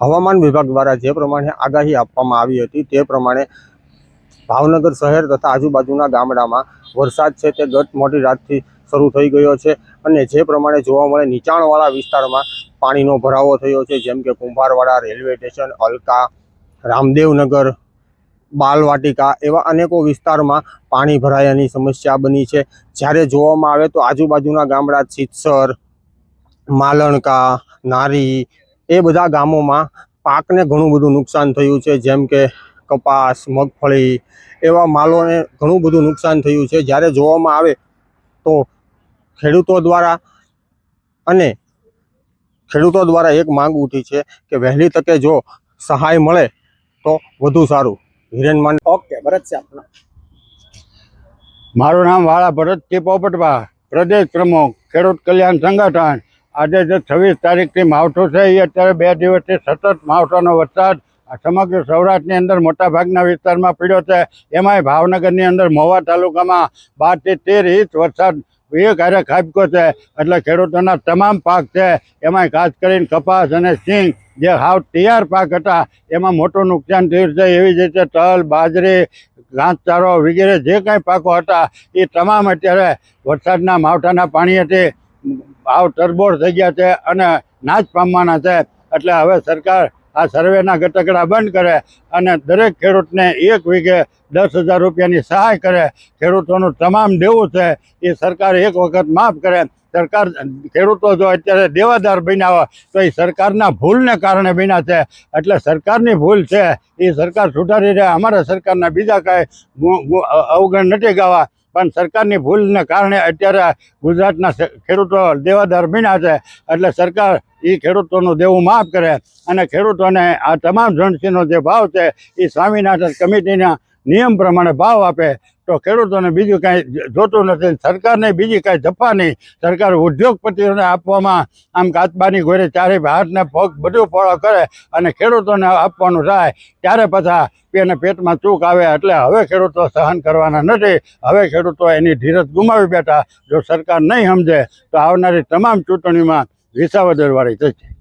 હવામાન વિભાગ દ્વારા જે પ્રમાણે આગાહી આપવામાં આવી હતી તે પ્રમાણે ભાવનગર શહેર તથા આજુબાજુના ગામડામાં વરસાદ છે તે ગત મોડી રાતથી શરૂ થઈ ગયો છે અને જે પ્રમાણે જોવા મળે નીચાણવાળા વિસ્તારમાં પાણીનો ભરાવો થયો છે, જેમ કે કુંભારવાડા, રેલવે સ્ટેશન, અલકા, રામદેવનગર, બાલવાટિકા એવા અનેકો વિસ્તારમાં પાણી ભરાયાની સમસ્યા બની છે. જ્યારે જોવામાં આવે તો આજુબાજુના ગામડા ચિત્સર માલણકા, નારી એ બધા ગામોમાં પાકને ઘણું બધું નુકસાન થયું છે, જેમ કે કપાસ, મગફળી એવા માલોને ઘણું બધું નુકસાન થયું છે. જ્યારે જોવામાં આવે તો ખેડૂતો દ્વારા અને ખેડૂતો દ્વારા એક માંગ ઉઠી છે કે વહેલી તકે જો સહાય મળે તો વધુ સારું. હિરેનમાન ઓકે, ભરત મારું નામ વાળા ભરતજી પોપટભા પ્રદેશ પ્રમુખ, ખેડૂત કલ્યાણ સંગઠન. આજે જે છવ્વીસ તારીખથી માવઠું છે, એ અત્યારે બે દિવસથી સતત માવઠાનો વરસાદ સમગ્ર સૌરાષ્ટ્રની અંદર મોટાભાગના વિસ્તારમાં પડ્યો છે. એમાંય ભાવનગરની અંદર મહુવા તાલુકામાં બારથી તેર ઇંચ વરસાદ એ હારે ખાબક્યો છે. એટલે ખેડૂતોના તમામ પાક છે, એમાંય ખાસ કરીને કપાસ અને સિંગ જે હાવ તૈયાર પાક હતા, એમાં મોટું નુકસાન થયું છે. એવી જ રીતે તલ, બાજરી, ઘાસચારો વગેરે જે કાંઈ પાકો હતા, એ તમામ અત્યારે વરસાદના માવઠાના પાણીએથી ભાવ તરબોળ થઈ ગયા છે અને નાશ પામવાના છે. એટલે હવે સરકાર આ સર્વેના ગટકડા બંધ કરે અને દરેક ખેડૂતને એક વીઘે દસ હજાર રૂપિયાની સહાય કરે. ખેડૂતોનું તમામ દેવું છે. એ સરકાર એક વખત માફ કરે. સરકાર ખેડૂતો જો અત્યારે દેવાદાર બન્યા હોય, તો એ સરકારના ભૂલને કારણે બન્યા છે. એટલે સરકારની ભૂલ છે. એ સરકાર સુધારી રહે. અમારા સરકારના બીજા કાંઈ અવગણ નથી ગાવા. પણ સરકારની ભૂલને કારણે અત્યારે ગુજરાતના ખેડૂતો દેવાદાર બન્યા છે. એટલે સરકાર એ ખેડૂતોનું દેવું માફ કરે. અને ખેડૂતોને આ તમામ જણસીનો જે ભાવ છે એ સ્વામિનાથન કમિટીના નિયમ પ્રમાણે ભાવ આપે, તો ખેડૂતોને બીજું કાંઈ જોતું નથી સરકારને બીજી કાંઈ જફા નહીં. સરકાર ઉદ્યોગપતિઓને આપવામાં આમ કાચબાની ઘોરે ચારે હાથને પગ બધું ફળો કરે અને ખેડૂતોને આપવાનું થાય, ત્યારે પાછા એને પેટમાં ચૂક આવે એટલે હવે ખેડૂતો સહન કરવાના નથી. હવે ખેડૂતો એની ધીરજ ગુમાવી બેઠા. જો સરકાર નહીં સમજે, તો આવનારી તમામ ચૂંટણીમાં વિસાવદરવાળી થશે.